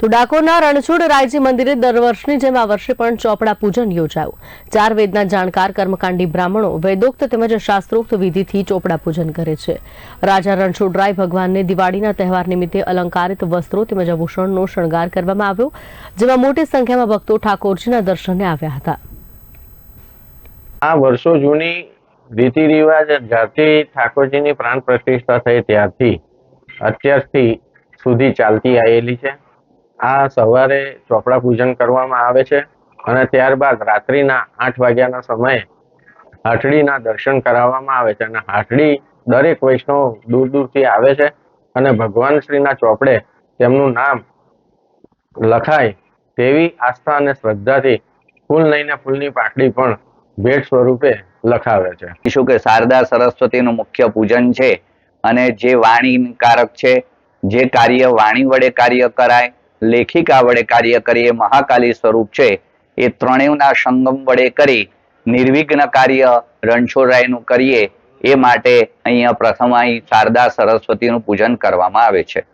તો ડાકોરના રણછોડ રાયજી મંદિરે દર વર્ષની જેમ આ વર્ષે પણ ચોપડા પૂજન યોજાયું. ચાર વેદના જાણકાર કર્મકાંડી બ્રાહ્મણો, વેદોક્ત તેમજ શાસ્ત્રોક્ત વિધિથી ચોપડા પૂજન કરે છે. રાજા રણછોડરાય ભગવાનને દિવાળીના તહેવાર નિમિત્તે અલંકારિત વસ્ત્રો તેમજ આભૂષણનો શણગાર કરવામાં આવ્યો, જેમાં મોટી સંખ્યામાં ભક્તો ઠાકોરજીના દર્શને આવ્યા હતા. આ વર્ષો જૂની રીતિ રિવાજ જ્યારથી ઠાકોરજીની પ્રાણ પ્રતિષ્ઠા થઈ ત્યારથી અત્યારથી સુધી ચાલતી આવેલી છે. આ સવારે ચોપડા પૂજન કરવામાં આવે છે અને ત્યારબાદ રાત્રિના આઠ વાગ્યાના સમયે હાટડીના દર્શન કરાવવામાં આવે છે અને હાટડી દરેક વૈષ્ણવ દૂર દૂરથી આવે છે અને ભગવાન શ્રીના ચોપડે તેમનું નામ લખાય તેવી આસ્થા અને શ્રદ્ધાથી ફૂલ લઈને ફૂલની પાકડી પણ ભેટ સ્વરૂપે લખાવે છે. શું કે શારદા સરસ્વતીનું મુખ્ય પૂજન છે અને જે વાણીકારક છે, જે કાર્ય વાણી વડે કાર્ય કરાય લેખિકા વડે કાર્ય કરીએ, મહાકાલી સ્વરૂપ છે. એ ત્રણેયના સંગમ વડે કરી નિર્વિઘ્ન કાર્ય રણછોડરાયનું કરીએ. એ માટે અહીંયા પ્રથમ અહીં શારદા સરસ્વતીનું પૂજન કરવામાં આવે છે.